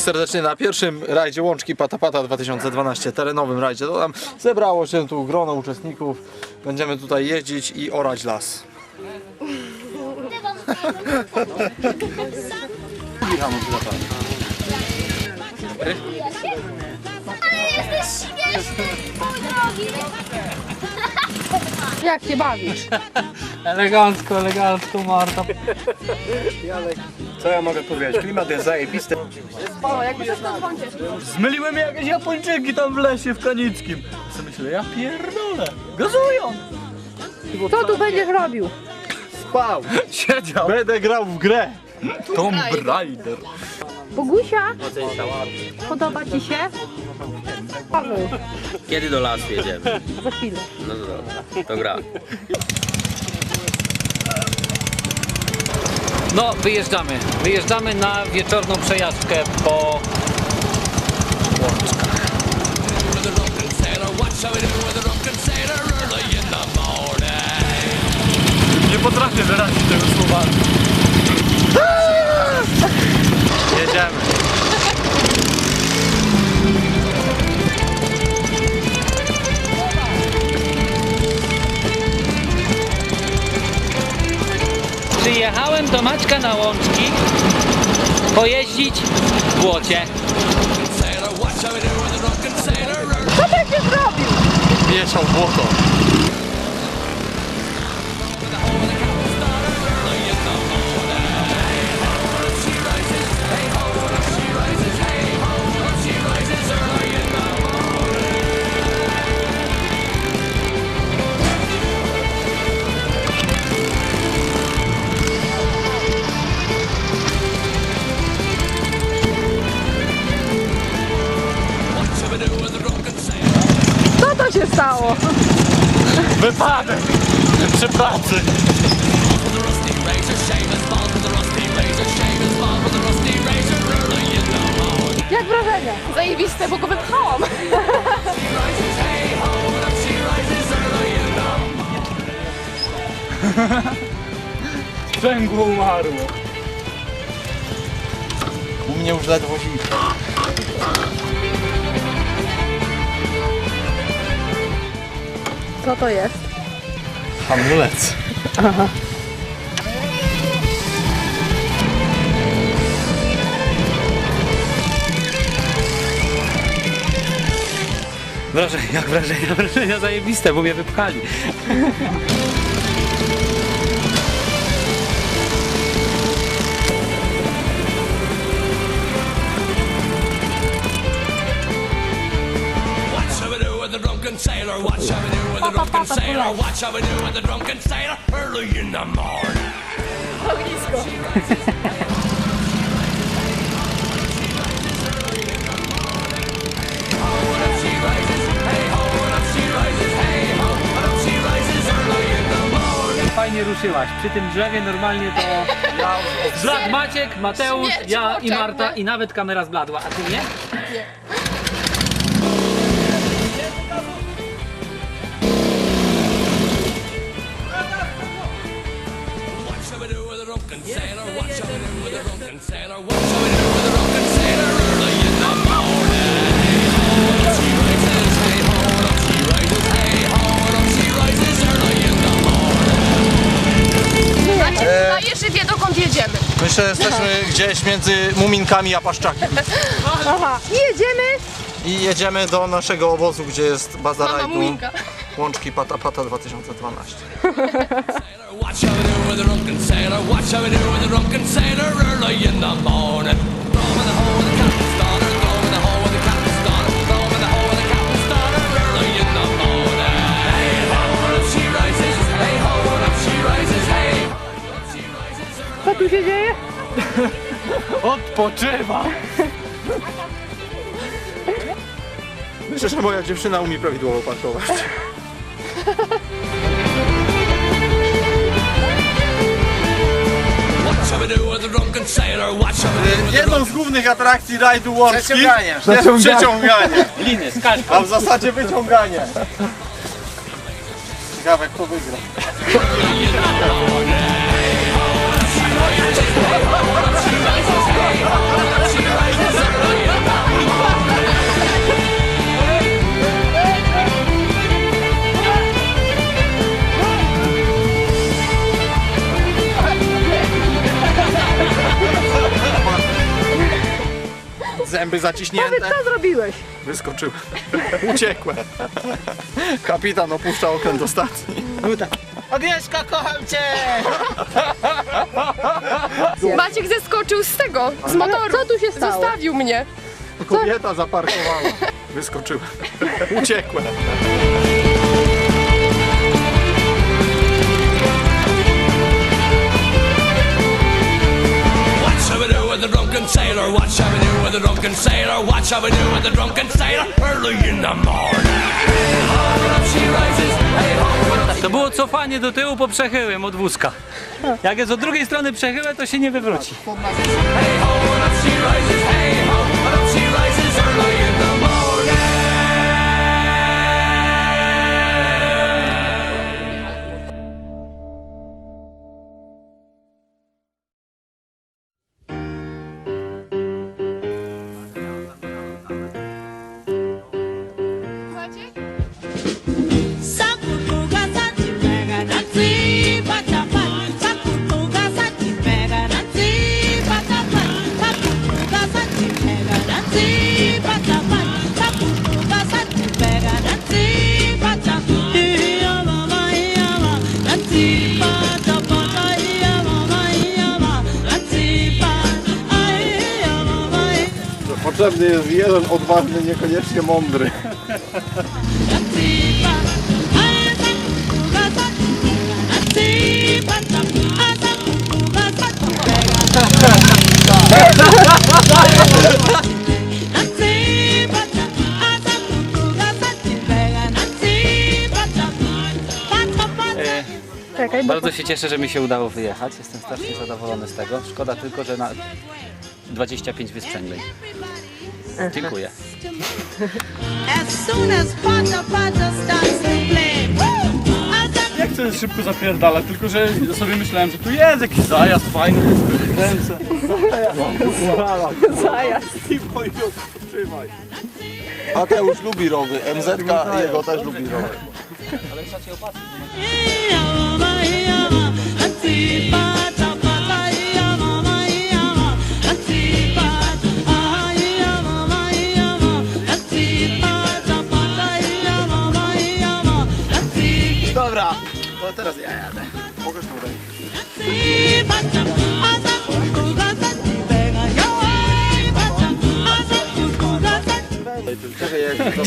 wszystkich serdecznie na pierwszym rajdzie Łączki Patapata 2012, terenowym rajdzie. To tam zebrało się tu grono uczestników. Będziemy tutaj jeździć i orać las. Ale jesteś śmieszny, mój drogi. Jak się bawisz? Elegancko, elegancko Marta. Co ja mogę powiedzieć? Klimat jest zajebisty. Wącie. Zmyliłem jakieś Japończyki tam w lesie w Kanickim. Co myślę, ja pierdolę. Gazują. Co tu będziesz robił? Spał! Siedział. Będę grał w grę! Tomb Raider. Bogusia? Podoba ci się? Paweł, Kiedy do lasu jedziemy? za chwilę. No to dobra, to gra. No, wyjeżdżamy. Wyjeżdżamy na wieczorną przejażdżkę po Nie potrafię wyrazić tego słowa. Do Maćka na Łączki pojeździć w błocie. Mieszał błoto. Wypadek! Przy pracy! Jak wrażenia? Zajebiste, bo go wypchałam. Sprzęgło umarło. U mnie już ledwo zimno. Co to jest? Hamulec. Wrażenia, jak wrażenia, wrażenia zajebiste, bo mnie wypchali. sailor. Watch how we do with the drunken sailor. Early in the morning. Fajnie ruszyłaś. Przy tym drzewie normalnie to... Zbladł Maciek, Mateusz, Śmierć ja i oczach, Marta nie? i nawet kamera zbladła. A ty nie? Watch Jeszcze wie dokąd jedziemy. Myślę, że jesteśmy gdzieś między Muminkami a Paszczakiem. Aha, i jedziemy. I jedziemy do naszego obozu, gdzie jest baza Mama rajdu Muminka. Łączki Patapata 2012. Watch how we do with the drunken sailor. Watch how we do with the drunken sailor. Early in the morning. Throw in the hole with the Odpoczywa! Myślę, że moja dziewczyna umie prawidłowo the Jedną z głównych atrakcji rajdu Łączki Przeciąganie. jest przeciąganie, Liny, skacz. a w zasadzie wyciąganie. Ciekawe kto wygra. Zęby Powiedz, zaciśnięte. co zrobiłeś? Wyskoczyłem. Uciekłem. Kapitan opuszcza okręt ostatni. Agnieszka, kocham cię! Maciek zeskoczył z tego, z motoru. Co tu się stało? Zostawił mnie. Kobieta zaparkowała. Wyskoczyłem. Uciekłem. Drunken sailor. Watch how we do with the drunken sailor. Early in the morning. To było cofanie do tyłu po przechyłem od wózka. Jak jest od drugiej strony przechyłe, to się nie wywróci. Potrzebny jest jeden odważny, niekoniecznie mądry. Czekaj, bo Bardzo się cieszę, że mi się udało wyjechać. Jestem strasznie zadowolony z tego. Szkoda tylko, że na 25 wysprzęgleń. Dziękuję. As soon as Pata Pata starts to play, woo! As I Ja chcę szybko zapierdalać, tylko że sobie myślałem, że tu jest jakiś zajazd fajny, kręcę. zajazd. Mateusz lubi rowy, MZK jego też lubi rowy. Dobra,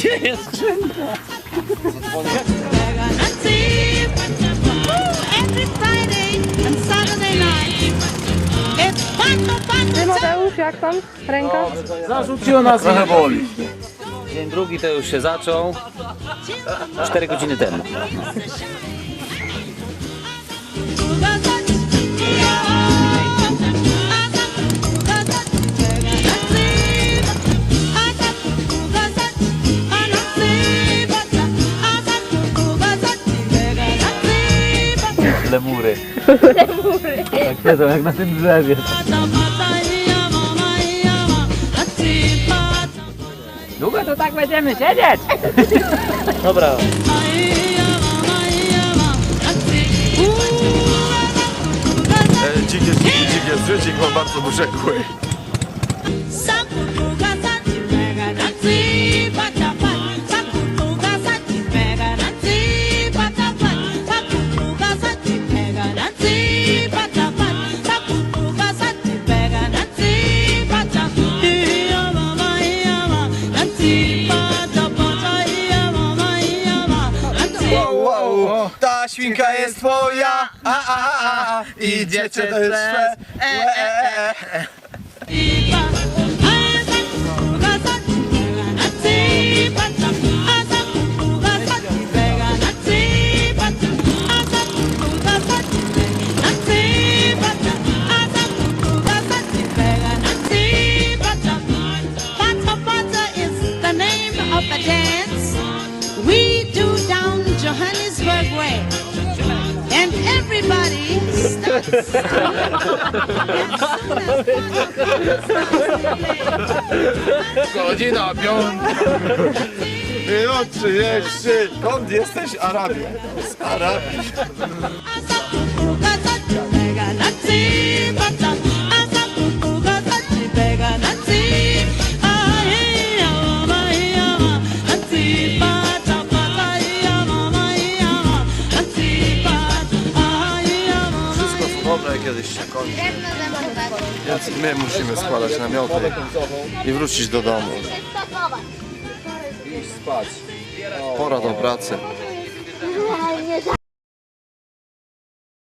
Gdzie jest Ty Mateusz, jak tam? Ręka? Zarzuciło nas Trochę boli. Dzień drugi to już się zaczął. 4 godziny temu. Lemury. Lemury. Tak siedzą jak na tym drzewie. Długo to tak będziemy siedzieć? Dobra. E, Dzik jest dzik jest życie, ma bardzo duże świnka jest twoja, a, a, a, a, idziecie też szwe, e, e, e. Godzina piąta. Minut 30. Skąd jesteś? Arabia. Z Arabii. Więc my musimy składać namioty i wrócić do domu. Pora do pracy.